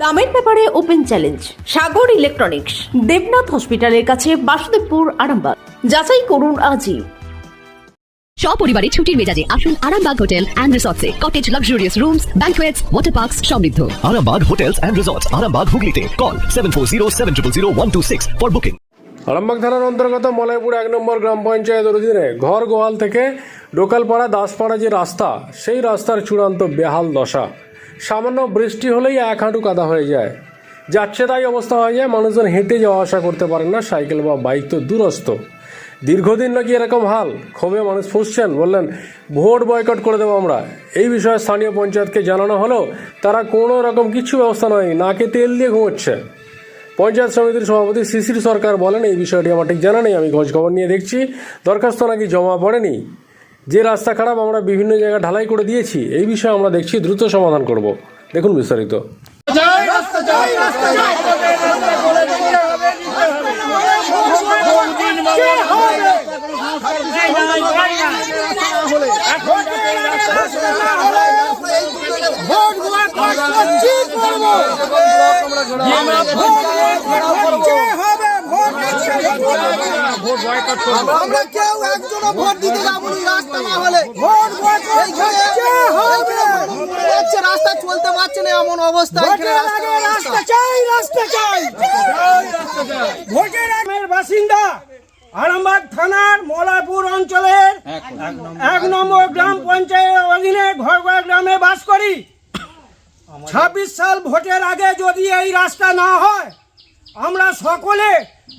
দামের ব্যাপারে open challenge Sagar electronics Debnath হসপিটালের কাছে বাসুদেবপুর আরামবাগ। যাচাই করুন আজই। সপরিবারে ছুটির মেজাজে আসুন Arambagh hotel and রিসর্টসে। Cottage luxurious rooms banquets water parks সমৃদ্ধ। Arambag Hotels and Resorts, Arambag Hooghly Call 740 for booking. Arambagh থানার অন্তর্গত মলয়পুর এক নম্বর গ্রাম পঞ্চায়েত অধীনে ঘর গোয়াল থেকে ডোকালপাড়া দাসপাড়া যে রাস্তা সেই রাস্তার চূড়ান্ত বেহাল দশা। সামান্য বৃষ্টি হলেই এক হাঁটু কাদা হয়ে যায়। যাচ্ছে তাই অবস্থা হয়ে যায় মানুষজন হেঁটে যাওয়া আসা করতে পারেন না, সাইকেল বা বাইক তো দূরস্থ দীর্ঘদিন নাকি এরকম হাল, ক্ষোভে মানুষ ফুসছেন, বললেন, ভোট বয়কট করে দেবো আমরা। এই বিষয়ে স্থানীয় পঞ্চায়েতকে জানানো হলেও তারা কোনো রকম কিছু ব্যবস্থা নয়, নাকে তেল দিয়ে ঘুমোচ্ছে। পঞ্চায়েত সমিতির সভাপতি শিশির সরকার বলেন, এই বিষয়টি আমার ঠিক জানা নেই, আমি খোঁজ খবর নিয়ে দেখছি। দরখাস্ত নাকি জমা পড়েনি? যে রাস্তা খারাপ আমরা বিভিন্ন জায়গায় ঢালাই করে দিয়েছি এই বিষয়ে আমরা দেখছি দ্রুত সমাধান করব। দেখুন বিস্তারিত। আমরা কেউ একজনও ভোট দিতে যাব রাস্তা না হলে। এইখানে রাস্তা চলতে পারছে না এমন অবস্থা। রাস্তা চাই রাস্তা চাই। ভোটের বাসিন্দা আরামবাগ থানার মলাপুর অঞ্চলের এক নম্বর গ্রাম পঞ্চায়েত অধীনে ঘরগড়া গ্রামে বাস করি। ছাব্বিশ সাল ভোটের আগে যদি এই রাস্তা না হয় আমরা সকলে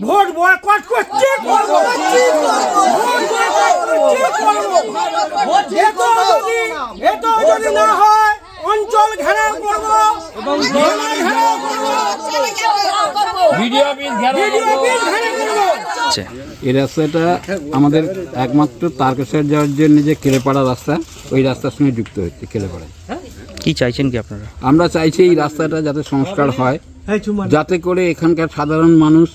ভোট বয়কট করছি। যদি না হয় অঞ্চল ঘেরাও করব। এবং থানা ঘেরাও করব। ভিডিও অফিস ঘেরাও করব। এই রাস্তাটা আমাদের একমাত্র তারকেশ্বর যাওয়ার জন্য যে কেলেপাড়া রাস্তা ওই রাস্তার সঙ্গে যুক্ত হচ্ছে কেলেপাড়ায়। কি চাইছেন কি আপনারা? আমরা চাইছি এই রাস্তাটা যাতে সংস্কার হয়। যাতে করে এখানকার সাধারণ মানুষ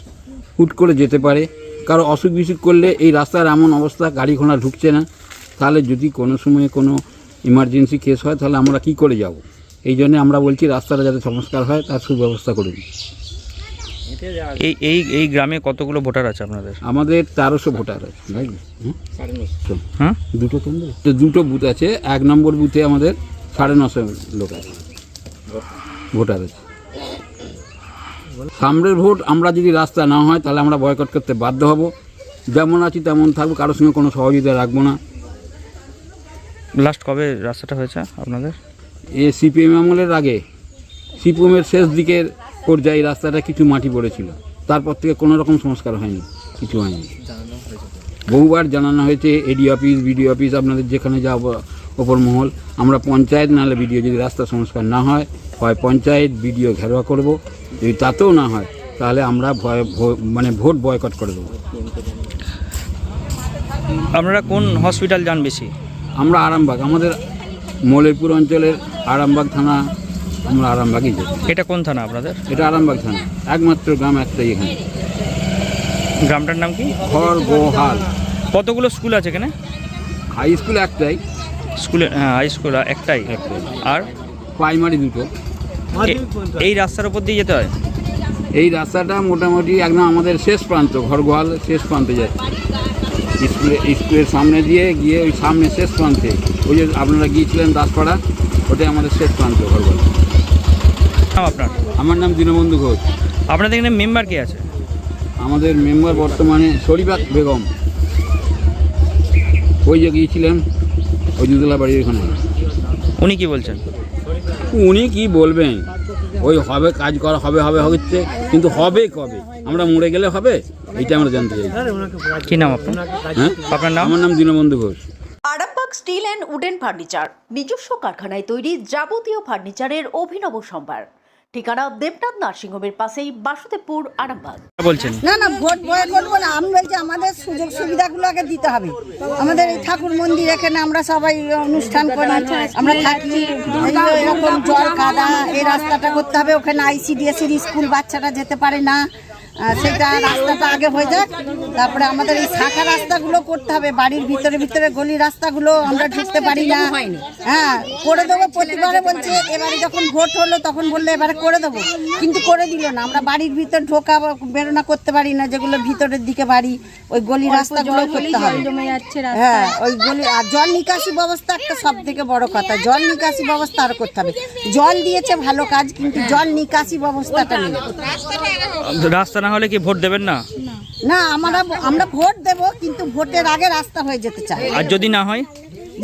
হুট করে যেতে পারে। কারও অসুখ বিসুখ করলে এই রাস্তার এমন অবস্থা গাড়ি ঘোড়া ঢুকছে না। তাহলে যদি কোনো সময়ে কোনো ইমার্জেন্সি কেস হয় তাহলে আমরা কি করে যাব? এই জন্য আমরা বলছি রাস্তাটা যাতে সংস্কার হয় তার সুব্যবস্থা করে দিই এই এই এই গ্রামে কতগুলো ভোটার আছে আপনাদের? আমাদের তেরোশো ভোটার আছে? হ্যাঁ? দুটো কেন্দ্র? তো দুটো বুথ আছে। এক নম্বর বুথে আমাদের সাড়ে নশো লোক আছে। ভোটার আছে। সামনের ভোট আমরা যদি রাস্তা না হয় তাহলে আমরা বয়কট করতে বাধ্য হব। যেমন আছি তেমন থাকব কারোর সঙ্গে কোনো সহযোগিতা রাখব না। লাস্ট কবে রাস্তাটা হয়েছে আপনাদের? এ সিপিএম আমলের আগে সিপিএমের শেষ দিকের পর্যায়ে রাস্তাটা কিছু মাটি পড়েছিল। তারপর থেকে কোনো রকম সংস্কার হয়নি কিছু হয়নি। বহুবার জানানো হয়েছে এডি অফিস বিডিও অফিস আপনাদের যেখানে যা ওপর মহল আমরা পঞ্চায়েত নাহলে বিডিও যদি রাস্তা সংস্কার না হয় হয় পঞ্চায়েত বিডিও ঘেরোয়া করব। যদি তাতেও না হয় তাহলে আমরা ভয় মানে ভোট বয়কট করে দেবো। আপনারা কোন হসপিটাল যান বেশি? আমরা আরামবাগ আমাদের মৌলপুর অঞ্চলের আরামবাগ থানা আমরা আরামবাগই যাই। এটা কোন থানা আপনাদের? এটা আরামবাগ থানা একমাত্র গ্রাম একটাই এখানে। গ্রামটার নাম কি? ঘর গোহাল কতগুলো স্কুল আছে এখানে? হাই স্কুল একটাই। স্কুলে হ্যাঁ হাই স্কুল একটাই। একটাই। আর? প্রাইমারি দুটো। এই রাস্তার উপর দিয়ে যেতে হয়? এই রাস্তাটা মোটামুটি একদম আমাদের শেষ প্রান্ত ঘর গোহাল শেষ প্রান্তে যাচ্ছে স্কুলে স্কুলের সামনে দিয়ে গিয়ে ওই সামনে শেষ প্রান্তে। ওই যে আপনারা গিয়েছিলেন দাসপাড়া ওটাই আমাদের শেষ প্রান্ত ঘর গোহাল নাম আপনার? আমার নাম দীনবন্ধু ঘোষ। আপনাদের এখানে মেম্বার কে আছে? আমাদের মেম্বার বর্তমানে শরীফা বেগম। ওই যে গিয়েছিলেন ওই দুতলা বাড়ির ওখানে। উনি কি বলছেন? উনি কি বলবেন? ওই হবে কাজ করা হবে হবে হচ্ছে কিন্তু হবে কবে? আমরা মরে গেলে হবে? এটা আমরা জানতে চাই কি নাম আপনার? হ্যাঁ? আপনার নাম? আমার নাম Dinabandhu Ghosh. Arambagh steel and wooden furniture নিজস্ব কারখানায় তৈরি যাবতীয় ফার্নিচারের অভিনব সম্ভার। ঠিকানা দেবনাথ নার্সিংহোমের পাশেই বাসুদেবপুর আরামবাগ। বলছেন? না না ভোট বয় করব না। আমি বলছি আমাদের সুযোগ সুবিধাগুলো আগে দিতে হবে। আমাদের এই ঠাকুর মন্দির এখানে আমরা সবাই অনুষ্ঠান করি। আমরা থাকি। এরকম জল কাদা এই রাস্তাটা করতে হবে। ওখানে আইসিডিএসির স্কুল বাচ্চারা যেতে পারে না। সেটা রাস্তাটা আগে হয়ে যাক। তারপরে আমাদের এই শাখা রাস্তাগুলো করতে হবে। বাড়ির ভিতরে ভিতরে গলি রাস্তাগুলো আমরা ঢুকতে পারি না। হ্যাঁ করে দেবো প্রতিবারে বলছে। এবারে যখন ভোট হলো তখন বললে এবারে করে দেবো। কিন্তু করে দিল না। আমরা বাড়ির ভিতর ঢোকা বেরোনা করতে পারি না। যেগুলো ভিতরের দিকে বাড়ি ওই গলি রাস্তাগুলো করতে হবে। হ্যাঁ ওই গলি আর জল নিকাশি ব্যবস্থা একটা সব থেকে বড় কথা। জল নিকাশি ব্যবস্থা আরও করতে হবে। জল দিয়েছে ভালো কাজ কিন্তু জল নিকাশি ব্যবস্থাটা নেই। রাস্তা না হলে কি ভোট দেবেন না? না আমরা আমরা ভোট দেব কিন্তু ভোটের আগে রাস্তা হয়ে যেতে চাই। আর যদি না হয়?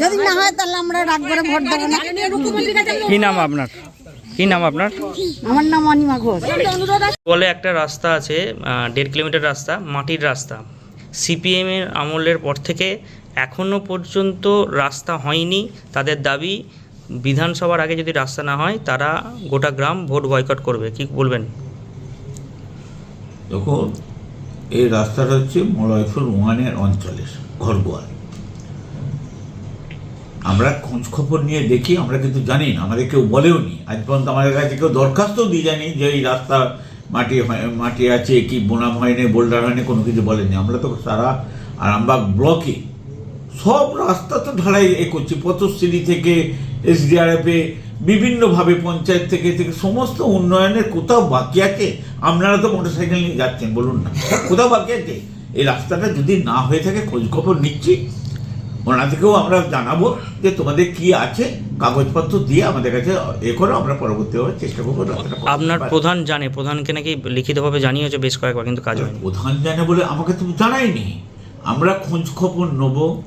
যদি না হয় তাহলে আমরা রাগ করে ভোট দেবো না। কি নাম আপনার? কি নাম আপনার? আমার নাম অনিমা ঘোষ। বলে একটা রাস্তা আছে দেড় কিলোমিটার রাস্তা মাটির রাস্তা। সিপিএমের আমলের পর থেকে এখনও পর্যন্ত রাস্তা হয়নি। তাদের দাবি বিধানসভার আগে যদি রাস্তা না হয় তারা গোটা গ্রাম ভোট বয়কট করবে। কি বলবেন? দেখুন, এই রাস্তাটা হচ্ছে মলয়পুর ওয়ানের অঞ্চলের ঘরগোয়াল আমরা খোঁজ খবর নিয়ে দেখি, আমরা কিন্তু জানি না, আমাদের কেউ বলেও নি। আজ পর্যন্ত আমাদের কাছে কেউ দরখাস্তও দিয়ে জানি যে এই রাস্তা মাটি মাটি আছে কি বোনাম হয়নি, বোল্ডার হয়নি, কোনো কিছু বলেনি। আমরা তো সারা আরামবাগ ব্লকে সব রাস্তা তো ঢালাই এ করছি। পথশ্রী থেকে এসডিআরএফে বিভিন্নভাবে পঞ্চায়েত থেকে থেকে সমস্ত উন্নয়নের কোথাও বাকি আছে? আপনারা তো মোটরসাইকেল নিয়ে যাচ্ছেন বলুন না। কোথাও বাকি আছে? এই রাস্তাটা যদি না হয়ে থাকে খোঁজ খবর নিচ্ছি। ওনাদেরকেও আমরা জানাব যে তোমাদের কি আছে। কাগজপত্র দিয়ে আমাদের কাছে এ করো আমরা পরবর্তীভাবে চেষ্টা করব আপনার প্রধান জানে প্রধানকে নাকি লিখিতভাবে জানিয়েছে বেশ কয়েকবার কিন্তু কাজ হয়নি। প্রধান জানে বলে আমাকে তো জানাইনি আমরা খোঁজ খবর নেব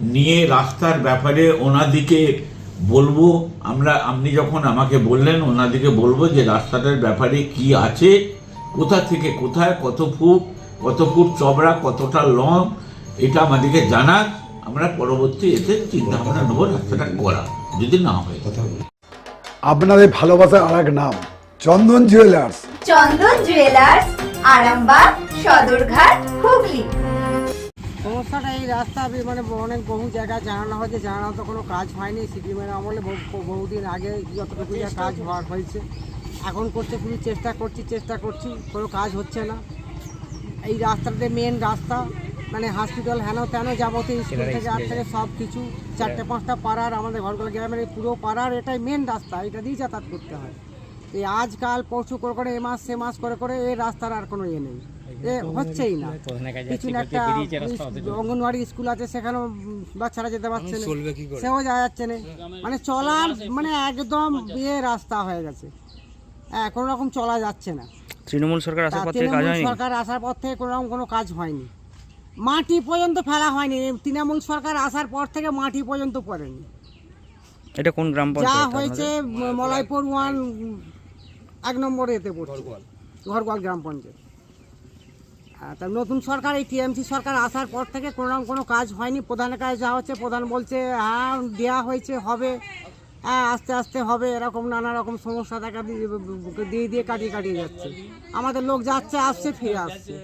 নিয়ে রাস্তার ব্যাপারে ওনাদিকে বলব আমরা আপনি যখন আমাকে বললেন ওনাদিকে বলব যে রাস্তাটার ব্যাপারে কি আছে কোথা থেকে কোথায় কত ফুট কত ফুট চবড়া কতটা লং এটা আমাদেরকে জানাক আমরা পরবর্তী এতে চিন্তা ভাবনা নেব রাস্তাটা করা যদি না হয়। আপনাদের ভালোবাসার আর এক নাম চন্দন জুয়েলার্স। চন্দন জুয়েলার্স আরামবাগ সদরঘাট হুগলি। সমস্যাটা এই রাস্তা মানে অনেক বহু জায়গায় জানানো হয়েছে জানানো তো কোনো কাজ হয়নি। সিপিএমের আমলে বহু- বহুদিন আগে যতটুকু কাজ হওয়ার হয়েছে। এখন করতে খুবই চেষ্টা করছি চেষ্টা করছি কোনো কাজ হচ্ছে না। এই রাস্তাটাতে মেন রাস্তা মানে হসপিটাল হেন তেন যাবতীয় স্কুল থেকে আর থেকে সব কিছু। চারটে পাঁচটা পাড়ার আমাদের ঘরগুলো গ্রামের পুরো পাড়ার এটাই মেন রাস্তা এটা দিয়ে যাতায়াত করতে হয়। এই আজকাল পরশু করে করে এ মাস সে মাস করে করে এই রাস্তার আর কোনো ইয়ে নেই। এ হচ্ছেই না। পিছনে একটা অঙ্গনওয়াড়ি স্কুল আছে সেখানেও বাচ্চারা যেতে পারছে না। সেও যাওয়া যাচ্ছে না। মানে চলার মানে একদম ইয়ে রাস্তা হয়ে গেছে। হ্যাঁ কোনো রকম চলা যাচ্ছে না। তৃণমূল সরকার আসার পর থেকে কাজ তৃণমূল হয়নি? সরকার আসার পর থেকে কোনো রকম কোনো কাজ হয়নি। মাটি পর্যন্ত ফেলা হয়নি। তৃণমূল সরকার আসার পর থেকে মাটি পর্যন্ত পড়েনি। এটা কোন গ্রাম যা হয়েছে মলয়পুর ওয়ান এক নম্বর এতে পড়ছে। ঘরগোয়াল। গ্রাম পঞ্চায়েত। হ্যাঁ, তা নতুন সরকার এই টিএমসি সরকার আসার পর থেকে কোনো রকম কোনো কাজ হয়নি। প্রধানের কাছে যা হচ্ছে প্রধান বলছে হ্যাঁ দেওয়া হয়েছে হবে। হ্যাঁ আস্তে আস্তে হবে। এরকম নানা রকম সমস্যা দেখা দিয়ে দিয়ে দিয়ে কাটিয়ে কাটিয়ে যাচ্ছে। আমাদের লোক যাচ্ছে আসছে ফিরে আসছে।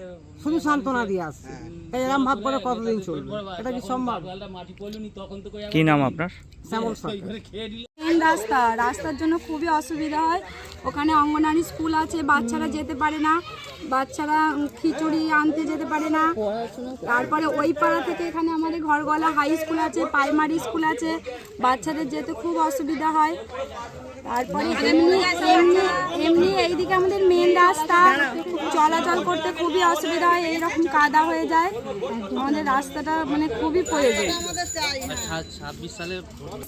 শুধু সান্ত্বনা দিয়ে আসছে। তাই এরম ভাব করে কতদিন চলবে? এটা কি সম্ভব? কি নাম আপনার? শ্যামল সরকার। মেন রাস্তা। রাস্তার জন্য খুবই অসুবিধা হয়। ওখানে অঙ্গনারী স্কুল আছে, বাচ্চারা যেতে পারে না। বাচ্চারা খিচুড়ি আনতে যেতে পারে না। তারপরে ওই পাড়া থেকে এখানে আমাদের ঘরগলা হাই স্কুল আছে, প্রাইমারি স্কুল আছে। বাচ্চাদের যেতে খুব অসুবিধা হয়। তারপরে এমনি এমনি এমনি এইদিকে আমাদের মেন রাস্তা। চলাচল করতে খুবই অসুবিধা হয় এইরকম কাদা হয়ে যায়। আমাদের রাস্তাটা মানে খুবই প্রয়োজন।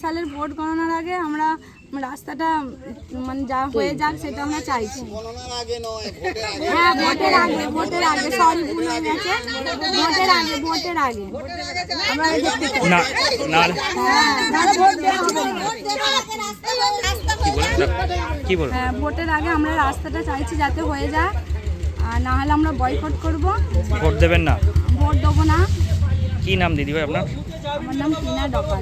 সালের ভোট গণনার আগে আমরা রাস্তাটা মানে যা হয়ে যাক সেটা আমরা চাইছি। হ্যাঁ ভোটের আগে ভোটের আগে সরি ভুল হয়ে গেছে। ভোটের আগে ভোটের আগে। আমরা দেখতে চাই কি হ্যাঁ ভোটের আগে আমরা রাস্তাটা চাইছি যাতে হয়ে যায় আর না হলে আমরা বয়কট করব। ভোট দেবেন না? ভোট দেবো না। কি নাম দিদিভাই আপনার? আমার নাম টিনা ডকাল।